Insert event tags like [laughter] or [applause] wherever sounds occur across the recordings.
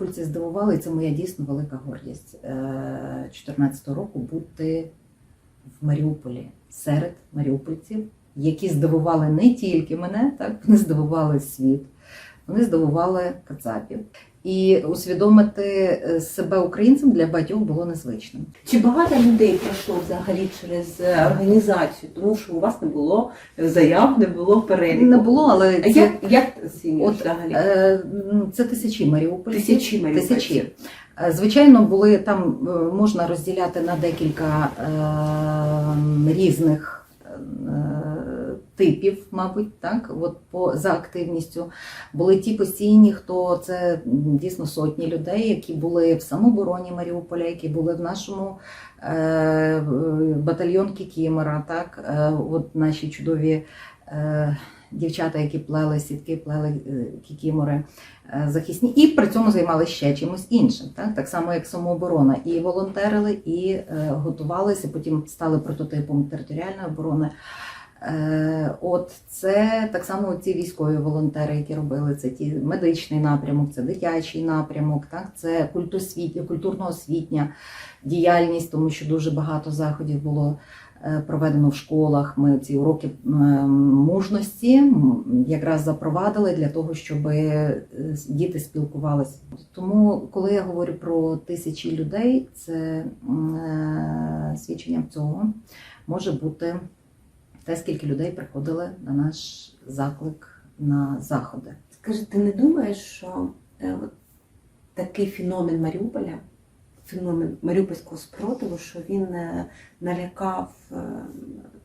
Маріупольці здивували, і це моя дійсно велика гордість 2014 року бути в Маріуполі серед маріупольців, які здивували не тільки мене, так вони здивували світ, вони здивували кацапів. І усвідомити е, себе українцем для багатьох було незвичним. Чи багато людей пройшло взагалі через е, організацію? Тому що у вас не було заяв, не було переліку. Не було, але А це, як, як от, взагалі? е, це тисячі маріупольців. Тисячі маріупольців. Тисячі. Звичайно, були там можна розділяти на декілька е, різних типів, мабуть, так, от по за активністю. Були ті постійні, хто це дійсно сотні людей, які були в самобороні Маріуполя, які були в нашому е, батальйон Кікімора, так, е, от наші чудові. Е, Дівчата, які плели сітки, плели е, кікімори е, захисні, і при цьому займалися ще чимось іншим, так, так само як самооборона. І волонтерили, і е, готувалися, потім стали прототипом територіальної оборони. Е, От це так само ці військові волонтери, які робили це ті медичний напрямок, це дитячий напрямок, так це культосвіт, культурно-освітня діяльність, тому що дуже багато заходів було е, проведено в школах. Ми ці уроки е, мужності якраз запровадили для того, щоб е, діти спілкувалися. Тому, коли я говорю про тисячі людей, це свідченням цього може бути те, скільки людей приходили на наш заклик на заходи. Скажи, ти не думаєш, що е, от такий феномен Маріуполя, феномен Маріупольського спротиву, що він е, налякав е,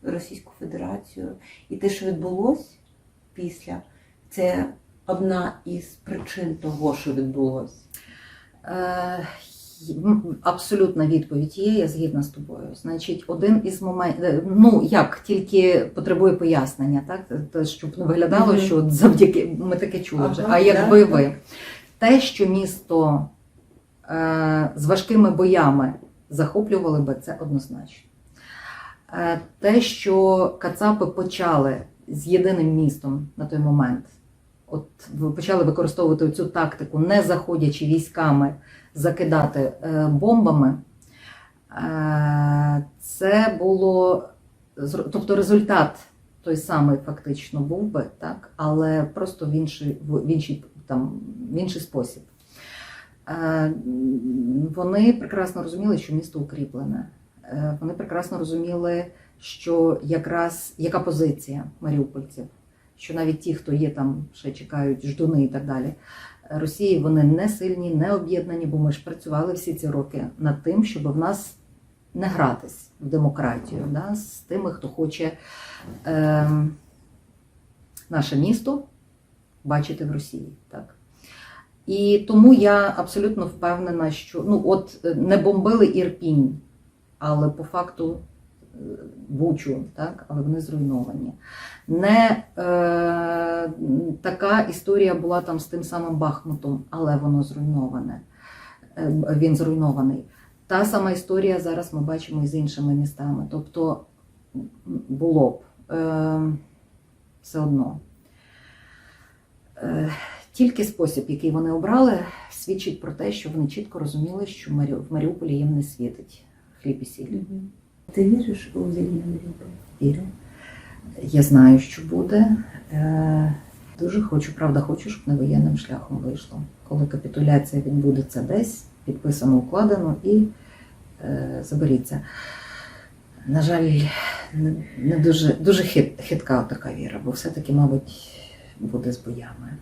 Російську Федерацію, і те, що відбулося після, це одна із причин того, що відбулося. Е, [laughs] Абсолютна відповідь є, я згідна з тобою. Значить, один із моментів, ну як тільки потребує пояснення, так Те, щоб не виглядало, Мгм. що завдяки ми таке чули вже. А якби да. ви те, що місто е, з важкими боями захоплювали би, це однозначно. Е, те, що Кацапи почали з єдиним містом на той момент, от почали використовувати цю тактику, не заходячи військами, закидати е, бомбами, е, це було тобто результат той самий фактично був би, так, але просто в інший, в інший, там, в інший спосіб. Е, Вони прекрасно розуміли, що місто укріплене. Вони прекрасно розуміли, що якраз яка позиція маріупольців, що навіть ті, хто є там, ще чекають ждуни і так далі. Росії вони не сильні, не об'єднані, бо ми ж працювали всі ці роки над тим, щоб в нас не гратись в демократію, да, з тими, хто хоче е, наше місто бачити в Росії. Так. І тому я абсолютно впевнена, що ну от е, не бомбили Ірпінь, але по факту Бучу, так, але вони зруйновані. Не е, така історія була там з тим самим Бахмутом, але воно зруйноване. Е, Він зруйнований. Та сама історія зараз ми бачимо і з іншими містами. Тобто було б е, все одно. Е, тільки спосіб, який вони обрали, свідчить про те, що вони чітко розуміли, що в Маріуполі їм не світить хліб і сіль. Ти віриш у звільнення Маріуполя? Вірю. Я знаю, що буде. Е, Дуже хочу, правда, хочу, щоб не воєнним шляхом вийшло. Коли капітуляція відбудеться десь, підписано, укладено і е, заберіться. На жаль, не дуже, дуже хит, хитка така віра, бо все-таки, мабуть, буде з боями.